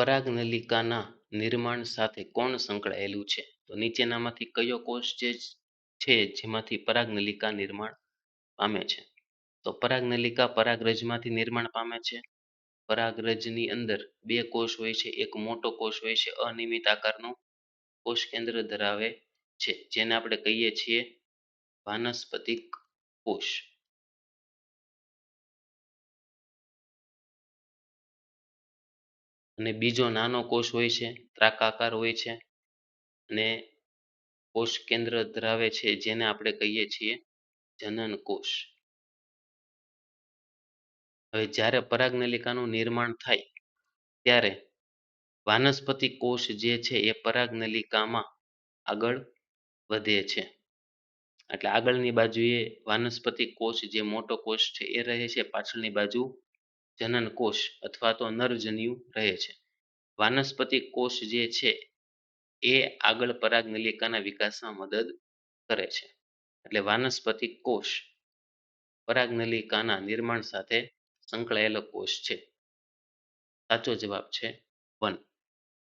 પરાગનલિકાના નિર્માણ સાથે કોણ સંકળાયેલું છે? તો નીચેનામાંથી કયો કોષ જે છે, જેમાંથી પરાગનલિકા નિર્માણ પામે છે? તો પરાગનલિકા પરાગરજમાંથી નિર્માણ પામે છે. પરાગરજની અંદર બે કોષ હોય છે. એક મોટો કોષ હોય છે. અનિયમિત આકારનો કોષ કેન્દ્ર ધરાવે છે. જેને આપણે કહીએ છીએ વાનસ્પતિક કોષ. અને બીજો નાનો કોષ હોય છે, ત્રાકાકાર હોય છે અને કોષ કેન્દ્ર ધરાવે છે, જેને આપણે કહીએ છીએ જનન કોષ. હવે જ્યારે પરાગનલિકાનું નિર્માણ થાય ત્યારે વાનસ્પતિ કોષ જે છે એ પરાગનલિકામાં આગળ વધે છે. એટલે આગળની બાજુએ વાનસ્પતિ કોષ જે મોટો કોષ છે એ રહે છે, પાછળની બાજુ જનન કોષ અથવા તો નરજન્યુ રહે છે. વાનસ્પતિ કોષ જે છે, એ આગળ પરાગનલિકાના વિકાસમાં મદદ કરે છે. એટલે વાનસ્પતિ કોષ પરાગનલિકાના નિર્માણ સાથે સંકળાયેલો કોષ છે. સાચો જવાબ છે વન.